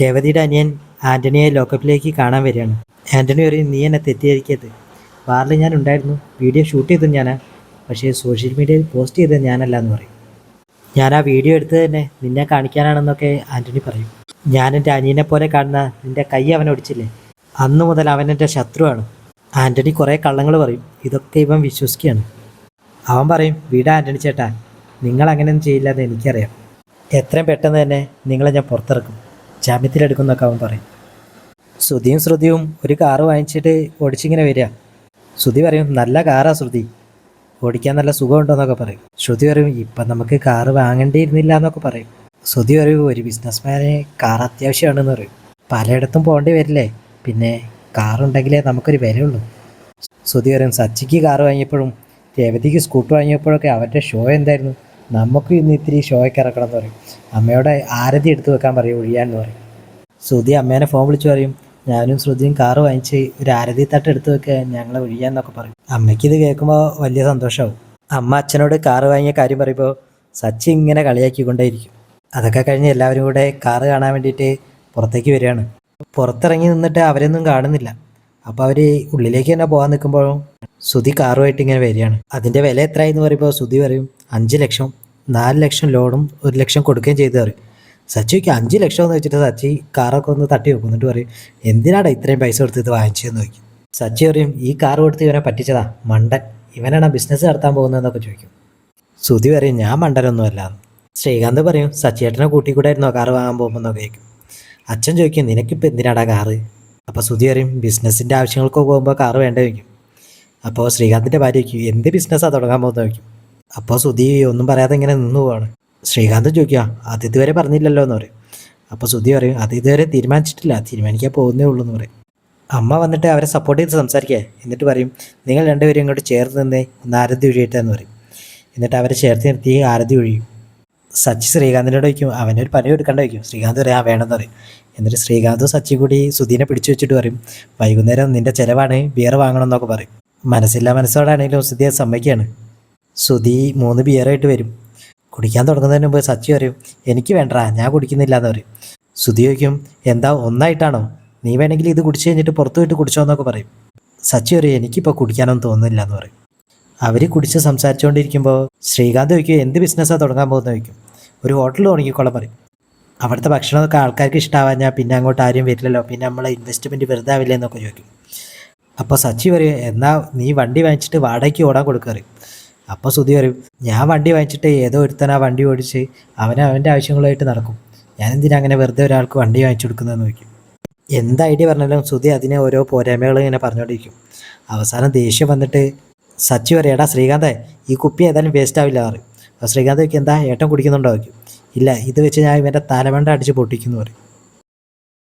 രേവതിയുടെ അനിയൻ ആന്റണിയെ ലോക്കപ്പിലേക്ക് കാണാൻ വരികയാണ്. ആന്റണി ഒരു നീ എന്നെ തെറ്റിദ്ധരിക്കരുത്. ബാറിൽ ഞാൻ ഉണ്ടായിരുന്നു. വീഡിയോ ഷൂട്ട് ചെയ്തത് ഞാനാ. പക്ഷേ സോഷ്യൽ മീഡിയയിൽ പോസ്റ്റ് ചെയ്തത് ഞാനല്ല എന്ന് പറയും. ഞാൻ ആ വീഡിയോ എടുത്തത് തന്നെ നിന്നെ കാണിക്കാനാണെന്നൊക്കെ ആന്റണി പറയും. ഞാൻ എന്റെ അനിയനെ പോലെ കാണുന്ന നിന്റെ കൈ അവൻ ഒടിച്ചില്ലേ? അന്ന് മുതൽ അവൻ എന്റെ ശത്രുവാണ്. ആന്റണി കുറേ കള്ളങ്ങൾ പറയും. ഇതൊക്കെ ഇവൻ വിശ്വസിക്കുകയാണ്. അവൻ പറയും വീട് ആന്റണി ചേട്ടാ. നിങ്ങൾ അങ്ങനെയൊന്നും ചെയ്യില്ല എന്ന് എനിക്കറിയാം. എത്രയും പെട്ടെന്ന് തന്നെ നിങ്ങളെ ഞാൻ പുറത്തിറക്കും. ജാമ്യത്തിലെടുക്കുന്നൊക്കെ അവൻ പറയും. ശ്രുതിയും ശ്രുതിയും ഒരു കാറ് വാങ്ങിച്ചിട്ട് ഓടിച്ചിങ്ങനെ വരിക. ശ്രുതി പറയും നല്ല കാറാ ശ്രുതി. ഓടിക്കാൻ നല്ല സുഖമുണ്ടോയെന്നൊക്കെ പറയും. ശ്രുതി പറയും ഇപ്പം നമുക്ക് കാറ് വാങ്ങേണ്ടിയിരുന്നില്ല എന്നൊക്കെ പറയും. ശ്രുതി പറയും ഒരു ബിസിനസ്മാനെ കാർ അത്യാവശ്യമാണെന്ന് പറയും. പലയിടത്തും പോകേണ്ടി വരില്ലേ? പിന്നെ കാറുണ്ടെങ്കിലേ നമുക്കൊരു വിലയുള്ളൂ. ശ്രുതി പറയും സച്ചിക്ക് കാറ് വാങ്ങിയപ്പോഴും രേവതിക്ക് സ്കൂട്ടർ വാങ്ങിയപ്പോഴൊക്കെ അവരുടെ ഷോ എന്തായിരുന്നു? നമുക്ക് ഇന്ന് ഇത്തിരി ഷോയ്ക്ക് ഇറക്കണം എന്ന് പറയും. അമ്മയോടെ ആരതി എടുത്തു വെക്കാൻ പറയും ഒഴിയാന്ന് പറയും. ശ്രുതി അമ്മേനെ ഫോൺ വിളിച്ചു പറയും ഞാനും ശ്രുതിയും കാറ് വാങ്ങിച്ച് ഒരു ആരതി തട്ട് എടുത്തു വെക്കുക ഞങ്ങളെ ഒഴിയാന്നൊക്കെ പറയും. അമ്മയ്ക്ക് ഇത് കേൾക്കുമ്പോൾ വലിയ സന്തോഷമാവും അമ്മ അച്ഛനോട് കാറ് വാങ്ങിയ കാര്യം പറയുമ്പോൾ സച്ചി ഇങ്ങനെ കളിയാക്കിക്കൊണ്ടേയിരിക്കും. അതൊക്കെ കഴിഞ്ഞ് എല്ലാവരും കൂടെ കാറ് കാണാൻ വേണ്ടിയിട്ട് പുറത്തേക്ക് വരികയാണ്. പുറത്തിറങ്ങി നിന്നിട്ട് അവരൊന്നും കാണുന്നില്ല. അപ്പോൾ അവർ ഉള്ളിലേക്ക് തന്നെ പോകാൻ നിൽക്കുമ്പോഴും ശ്രുതി കാറുമായിട്ട് ഇങ്ങനെ വരികയാണ്. അതിന്റെ വില എത്രയെന്ന് പറയുമ്പോൾ ശ്രുതി പറയും അഞ്ച് ലക്ഷം. നാല് ലക്ഷം ലോണും ഒരു ലക്ഷം കൊടുക്കുകയും ചെയ്തു പറയും. സച്ചിക്ക് അഞ്ച് ലക്ഷം എന്ന് വെച്ചിട്ട് സച്ചി കാറൊക്കെ ഒന്ന് തട്ടി വെക്കും. എന്നിട്ട് പറയും എന്തിനാണ് ഇത്രയും പൈസ കൊടുത്ത് ഇത് വാങ്ങിച്ചതെന്ന് ചോദിക്കും. സച്ചി പറയും ഈ കാർ കൊടുത്ത് ഇവനെ പറ്റിച്ചതാ മണ്ടൻ. ഇവനാണ് ബിസിനസ് നടത്താൻ പോകുന്നതെന്നൊക്കെ ചോദിക്കും. സുധി പറയും ഞാൻ മണ്ടനൊന്നുമല്ല. ശ്രീകാന്ത് പറയും സച്ചിയേട്ടനെ ആയിരുന്നോ കാറ് വാങ്ങാൻ പോകുമ്പോന്നൊക്കെ ചോദിക്കും. അച്ഛൻ ചോദിക്കും നിനക്കിപ്പോൾ എന്തിനാടാ കാറ്? അപ്പോൾ സുധി പറയും ബിസിനസ്സിന്റെ ആവശ്യങ്ങൾക്ക് പോകുമ്പോൾ കാറ് വേണ്ട ചോദിക്കും. അപ്പോൾ ശ്രീകാന്തിന്റെ ഭാര്യ ചോദിക്കും എന്ത് ബിസിനസ്സാണ് തുടങ്ങാൻ പോകുന്നത് ചോദിക്കും? അപ്പോൾ സുധി ഒന്നും പറയാതെ ഇങ്ങനെ നിന്നു പോവാണ്. ശ്രീകാന്ത് ചോദിക്കുക അത് ഇതുവരെ പറഞ്ഞില്ലല്ലോ എന്ന് പറയും. അപ്പോൾ സുധി പറയും അത് ഇതുവരെ തീരുമാനിച്ചിട്ടില്ല തീരുമാനിക്കാൻ പോകുന്നേ ഉള്ളൂ എന്ന് പറയും. അമ്മ വന്നിട്ട് അവരെ സപ്പോർട്ട് ചെയ്ത് സംസാരിക്കുക. എന്നിട്ട് പറയും നിങ്ങൾ രണ്ടുപേരും ഇങ്ങോട്ട് ചേർത്ത് നിന്നേ ഒന്ന് ആരതി ഒഴിയട്ടെന്ന് പറയും. എന്നിട്ട് അവരെ ചേർത്ത് നിർത്തി ആരതി ഒഴിയും. സച്ചി ശ്രീകാന്തിനോട് വയ്ക്കും അവനൊരു പണി എടുക്കേണ്ട വയ്ക്കും ശ്രീകാന്ത് പറയാം വേണമെന്ന് പറയും. എന്നിട്ട് ശ്രീകാന്തും സച്ചി കൂടി സുധീനെ പിടിച്ചു വെച്ചിട്ട് പറയും വൈകുന്നേരം നിന്റെ ചിലവാണ് ബിയർ വാങ്ങണം എന്നൊക്കെ പറയും. മനസ്സില്ലാ മനസ്സോടാണെങ്കിലും സുധി സമ്മതിക്കുകയാണ്. സുധി മൂന്ന് ബിയറായിട്ട് വരും. കുടിക്കാൻ തുടങ്ങുന്നതിന് മുമ്പ് സച്ചി പറയും എനിക്ക് വേണ്ട ഞാൻ കുടിക്കുന്നില്ല എന്ന് പറയും. സുധി ചോദിക്കും എന്താ ഒന്നായിട്ടാണോ? നീ വേണമെങ്കിൽ ഇത് കുടിച്ചു കഴിഞ്ഞിട്ട് പുറത്തു പോയിട്ട് കുടിച്ചോ എന്നൊക്കെ പറയും. സച്ചി പറയും എനിക്കിപ്പോൾ കുടിക്കാനൊന്നും തോന്നുന്നില്ല എന്ന് പറയും. അവർ കുടിച്ച് സംസാരിച്ചുകൊണ്ടിരിക്കുമ്പോൾ ശ്രീകാന്ത് ചോദിക്കും എന്ത് ബിസിനസ്സാണ് തുടങ്ങാൻ പോകുന്നത് ചോദിക്കും. ഒരു ഹോട്ടൽ തുടങ്ങിക്കോളാൻ പറയും. അവിടുത്തെ ഭക്ഷണമൊക്കെ ആൾക്കാർക്ക് ഇഷ്ടമാവാഞ്ഞാൽ പിന്നെ അങ്ങോട്ട് ആരും വരില്ലല്ലോ പിന്നെ നമ്മളെ ഇൻവെസ്റ്റ്മെന്റ് വെറുതെ ആവില്ല എന്നൊക്കെ ചോദിക്കും. അപ്പോൾ സച്ചി പറയും എന്നാൽ നീ വണ്ടി വാങ്ങിച്ചിട്ട് വാടകയ്ക്ക് ഓടാൻ കൊടുക്കുക പറയും. അപ്പോൾ സുതി പറയും ഞാൻ വണ്ടി വാങ്ങിച്ചിട്ട് ഏതോ ഒരുത്തൻ ആ വണ്ടി ഓടിച്ച് അവൻ അവന്റെ ആവശ്യങ്ങളുമായിട്ട് നടക്കും. ഞാൻ എന്തിനാ അങ്ങനെ വെറുതെ ഒരാൾക്ക് വണ്ടി വാങ്ങിച്ചു കൊടുക്കുന്നതെന്ന് ചോദിക്കും. എന്ത് ഐഡിയ പറഞ്ഞാലും സുതി അതിനെ ഓരോ പോരായ്മകൾ ഇങ്ങനെ പറഞ്ഞുകൊണ്ടിരിക്കും അവസാനം ദേഷ്യം വന്നിട്ട് സച്ചി പറയും എടാ ശ്രീകാന്തേ ഈ കുപ്പി ഏതായാലും വേസ്റ്റ് ആവില്ല പറയും. അപ്പോൾ ശ്രീകാന്ത് ചോദിക്കും എന്താ ഏട്ടൻ കുടിക്കുന്നുണ്ടോ? ചോദിക്കും. ഇല്ല ഇത് വെച്ച് ഞാൻ ഇവന്റെ തലമണ്ട അടിച്ച് പൊട്ടിക്കുന്നു പറയും.